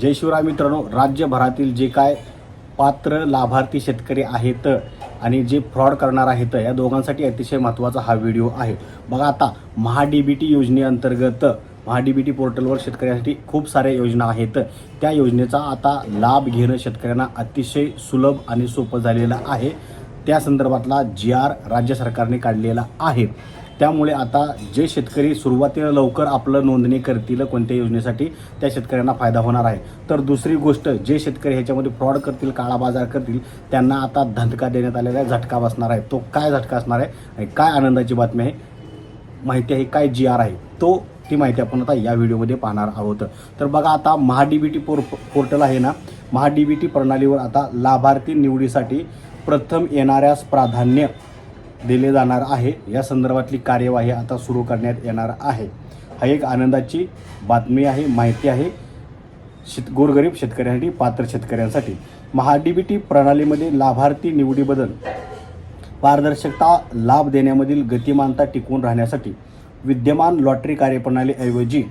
जय शिवराय मित्रांनो राज्यभरातील जे काय पात्र लाभार्थी शेतकरी आहेत आणि जे फ्रॉड करणार आहेत या दोघांसाठी अतिशय महत्त्वाचा हा व्हिडिओ आहे. बघा आता महाडीबीटी बी टी योजनेअंतर्गत महाडीबीटी बी टी पोर्टलवर शेतकऱ्यांसाठी खूप साऱ्या योजना आहेत. त्या योजनेचा आता लाभ घेणं शेतकऱ्यांना अतिशय सुलभ आणि सोपं झालेलं आहे. त्या संदर्भातला जी आर राज्य सरकारने काढलेला आहे. त्यामुळे आता जे शेतकरी सुरुवातीला लवकर आपलं नोंदणी करतील कोणत्या योजनेसाठी त्या शेतकऱ्यांना फायदा होणार आहे. तर दुसरी गोष्ट जे शेतकरी ह्याच्यामध्ये फ्रॉड करतील काळा बाजार करतील त्यांना आता धंदका देण्यात आलेला आहे झटका बसणार आहे. तो काय झटका असणार आहे आणि काय आनंदाची बातमी आहे माहिती आहे काय जी आर आहे तो ती माहिती आपण आता या व्हिडिओमध्ये पाहणार आहोत. तर बघा आता महाडीबीटी बी टी पोर पोर्टल आहे ना महाडीबीटी बी टी प्रणालीवर आता लाभार्थी निवडीसाठी प्रथम येणाऱ्यास प्राधान्य दिले जाणार आहे. या संदर्भातली कार्यवाही आता सुरू करण्यात येणार आहे. हा एक आनंदाची बातमी आहे माहिती आहे. शेत गोरगरीब शेतकऱ्यांसाठी पात्र शेतकऱ्यांसाठी. महा डी बी टी प्रणालीमध्ये लाभार्थी निवडीबद्दल पारदर्शकता लाभ देण्यामधील गतिमानता टिकून राहण्यासाठी विद्यमान लॉटरी कार्यप्रणालीऐवजी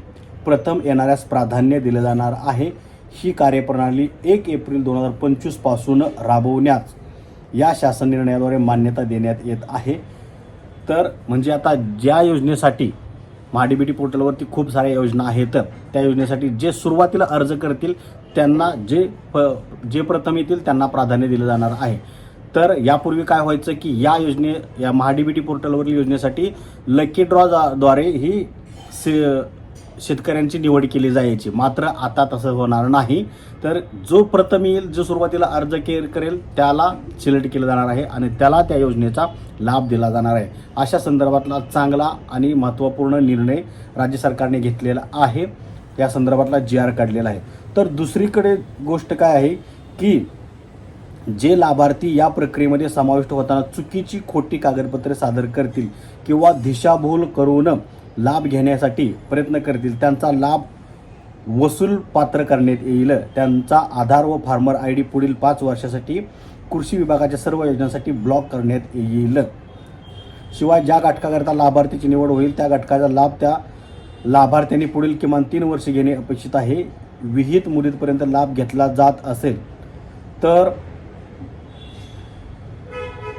प्रथम येणाऱ्यास प्राधान्य दिले जाणार आहे. ही कार्यप्रणाली एक एप्रिल दोन हजार पंचवीसपासून राबवण्यास या शासन निर्णयाद्वारे मान्यता देण्यात येत आहे. तर म्हणजे आता ज्या योजनेसाठी महाडीबीटी पोर्टलवरती खूप साऱ्या योजना आहेत त्या योजनेसाठी जे सुरुवातीला अर्ज करतील त्यांना जे प जे प्रथम येतील त्यांना प्राधान्य दिलं जाणार आहे. तर यापूर्वी काय व्हायचं की या योजने या महाडीबीटी पोर्टलवरील योजनेसाठी लकी ड्रॉ द्वारे ही से शेतकऱ्यांची निवड केली जायची. मात्र आता तसं होणार नाही. तर जो प्रथम येईल जो सुरुवातीला अर्ज केअर करेल त्याला सिलेक्ट केलं जाणार आहे आणि त्याला त्या योजनेचा लाभ दिला जाणार आहे. अशा संदर्भातला चांगला आणि महत्त्वपूर्ण निर्णय राज्य सरकारने घेतलेला आहे. या संदर्भातला जी आर काढलेला आहे. तर दुसरीकडे गोष्ट काय आहे की जे लाभार्थी या प्रक्रियेमध्ये समाविष्ट होताना चुकीची खोटी कागदपत्रे सादर करतील किंवा दिशाभूल करून लाभ घेण्यासाठी प्रयत्न करतील. त्यांचा लाभ वसूल पात्र करण्यात येईल. त्यांचा आधार व फार्मर आय डी पुढील पाच वर्षासाठी कृषी विभागाच्या सर्व योजनांसाठी ब्लॉक करण्यात येईल. शिवाय ज्या घटकाकरता लाभार्थीची निवड होईल त्या घटकाचा लाभ त्या लाभार्थ्यांनी पुढील किमान तीन वर्षे घेणे अपेक्षित आहे. विहित मुदतीपर्यंत लाभ घेतला जात असेल. तर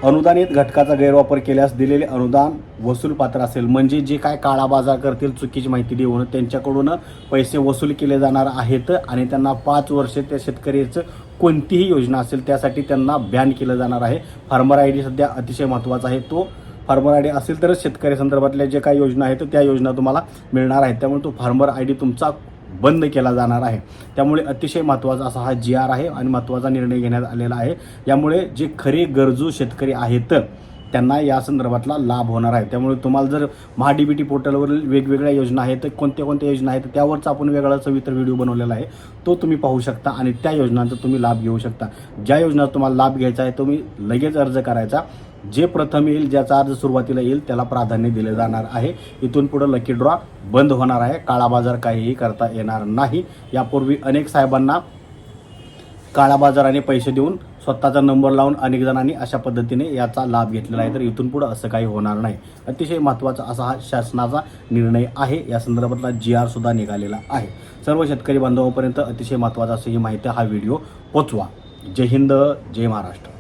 अनुदानित घटकाचा गैरवापर केल्यास दिलेले अनुदान वसूल पात्र असेल. म्हणजे जे काय काळा बाजार करतील चुकीची माहिती देऊन त्यांच्याकडून पैसे वसूल केले जाणार आहेत आणि त्यांना पाच वर्षे त्या शेतकऱ्याचं कोणतीही योजना असेल त्यासाठी त्यांना बॅन केलं जाणार आहे. फार्मर आय डी सध्या अतिशय महत्त्वाचा आहे. तो फार्मर आय डी असेल तरच शेतकरी संदर्भातल्या जे काही योजना आहेत त्या योजना तुम्हाला मिळणार आहेत. त्यामुळे तो फार्मर आय डी तुमचा बंद केला जाणार आहे. त्यामुळे अतिशय महत्त्वाचा असा हा जी आर आहे आणि महत्त्वाचा निर्णय घेण्यात आलेला आहे. यामुळे जे खरे गरजू शेतकरी आहेत त्यांना या संदर्भातला लाभ होणार आहे. त्यामुळे तुम्हाला जर महाडीबीटी डी बी टी पोर्टलवरील वेगवेगळ्या योजना आहेत तर कोणत्या कोणत्या योजना आहेत त्यावरचा आपण वेगळा सविस्तर व्हिडिओ बनवलेला आहे तो तुम्ही पाहू शकता आणि त्या योजनांचा तुम्ही लाभ घेऊ शकता. ज्या योजना तुम्हाला लाभ घ्यायचा आहे तुम्ही लगेच अर्ज करायचा. जे प्रथम येईल ज्याचा अर्ज सुरुवातीला येईल त्याला प्राधान्य दिले जाणार आहे. इथून पुढे लकी ड्रॉ बंद होणार आहे. काळा बाजार काहीही करता येणार नाही. यापूर्वी अनेक साहेबांना काळा बाजाराने पैसे देऊन स्वतःचा नंबर लावून अनेक जणांनी अशा पद्धतीने याचा लाभ घेतलेला आहे. तर इथून पुढं असं काही होणार नाही. अतिशय महत्त्वाचा असा हा शासनाचा निर्णय आहे. या संदर्भातला जी आर सुद्धा निघालेला आहे. सर्व शेतकरी बांधवापर्यंत अतिशय महत्त्वाचा असं ही माहिती. हा व्हिडिओ पोचवा. जय हिंद जय महाराष्ट्र.